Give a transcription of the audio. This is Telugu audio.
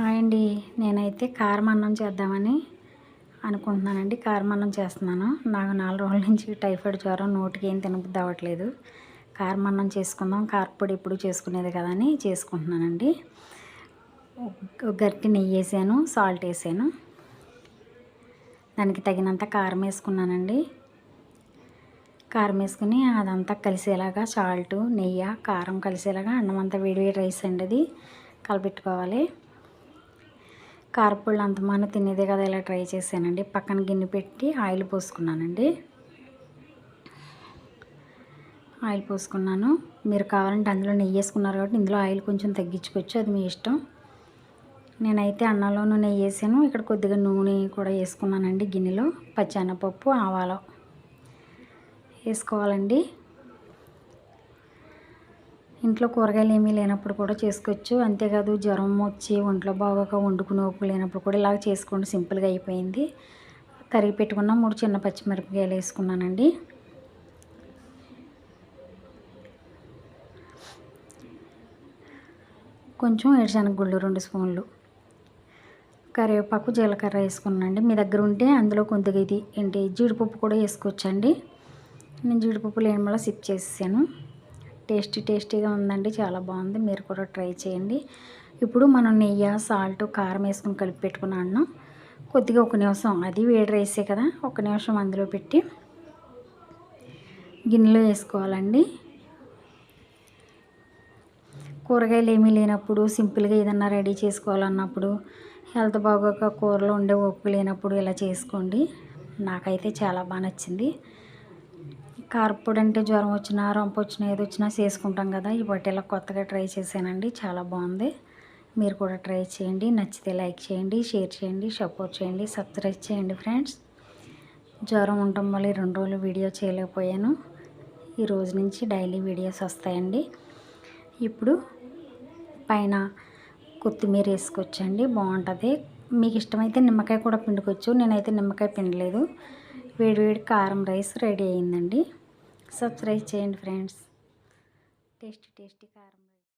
హాయ్ అండి నేనైతే కారం అన్నం చేద్దామని అనుకుంటున్నానండి. కారం అన్నం చేస్తున్నాను. నాకు నాలుగు రోజుల నుంచి టైఫాయిడ్ జ్వరం నోటికి ఏం తినబుద్ధి అవ్వట్లేదు. కారం అన్నం చేసుకుందాం. కారపొడి ఎప్పుడు చేసుకునేది కదా అని చేసుకుంటున్నానండి. ఒక నెయ్యి వేసాను సాల్ట్ వేసాను. దానికి తగినంత కారం వేసుకున్నానండి. కారం వేసుకుని అదంతా కలిసేలాగా సాల్ట్ నెయ్యి కారం కలిసేలాగా అన్నం అంతా వేడి వేడి రైస్ అండి అది. కలపెట్టుకోవాలి. కారపళ్ళు అంతమాన తినేదే కదా ఇలా ట్రై చేశానండి. పక్కన గిన్నె పెట్టి ఆయిల్ పోసుకున్నానండి. ఆయిల్ పోసుకున్నాను. మీరు కావాలంటే అందులో నెయ్యి వేసుకున్నారు కాబట్టి ఇందులో ఆయిల్ కొంచెం తగ్గించుకోవచ్చు అది మీ ఇష్టం. నేనైతే అన్నంలోనూ నెయ్యి వేసాను. ఇక్కడ కొద్దిగా నూనె కూడా వేసుకున్నానండి గిన్నెలో. పచ్చెనపప్పు ఆవాలు వేసుకోవాలండి. ఇంట్లో కూరగాయలు ఏమీ లేనప్పుడు కూడా చేసుకోవచ్చు. అంతేకాదు జ్వరం వచ్చి ఒంట్లో బాగోక వండుకునే ఓపిక లేనప్పుడు కూడా ఇలాగ చేసుకోండి. సింపుల్గా అయిపోయింది. కరిగి పెట్టుకున్న మూడు చిన్న పచ్చిమిరపకాయలు వేసుకున్నానండి. కొంచెం ఏడుశనగ గుళ్ళు రెండు స్పూన్లు. కరివేపాకు జీలకర్ర వేసుకున్నానండి. మీ దగ్గర ఉంటే అందులో కొద్దిగా ఇది ఏంటి? జీడిపప్పు కూడా వేసుకోవచ్చండి. నేను జీడిపప్పు లేని వల్ల సిప్ చేసేసాను. టేస్టీ టేస్టీగా ఉందండి చాలా బాగుంది. మీరు కూడా ట్రై చేయండి. ఇప్పుడు మనం నెయ్యి సాల్ట్ కారం వేసుకుని కలిపి పెట్టుకున్న అన్నం. కొద్దిగా ఒక నిమిషం అది వేడి రైసే కదా ఒక నిమిషం అందులో పెట్టి గిన్నెలో వేసుకోవాలండి. కూరగాయలు ఏమీ లేనప్పుడు సింపుల్గా ఏదన్నా రెడీ చేసుకోవాలన్నప్పుడు హెల్త్ బాగోక కూరలో ఉండే ఓపిక లేనప్పుడు ఇలా చేసుకోండి. నాకైతే చాలా బాగా నచ్చింది. కారపొడి అంటే జ్వరం వచ్చినా రొంప వచ్చినా ఏది వచ్చినా చేసుకుంటాం కదా. ఈ ఇలా కొత్తగా ట్రై చేశానండి. చాలా బాగుంది మీరు కూడా ట్రై చేయండి. నచ్చితే లైక్ చేయండి షేర్ చేయండి సపోర్ట్ చేయండి సబ్స్క్రైబ్ చేయండి ఫ్రెండ్స్. జ్వరం ఉండటం వల్ల రెండు రోజులు వీడియో చేయలేకపోయాను. ఈ రోజు నుంచి డైలీ వీడియోస్ వస్తాయండి. ఇప్పుడు పైన కొత్తిమీర వేసుకొచ్చండి. బాగుంటుంది మీకు ఇష్టమైతే నిమ్మకాయ కూడా పిండుకోవచ్చు. నేనైతే నిమ్మకాయ పిండలేదు. వేడి వేడి కారం రైస్ రెడీ అయిందండి. సబ్స్క్రైబ్ చేయండి ఫ్రెండ్స్ టేస్టీ టేస్టీ కారం.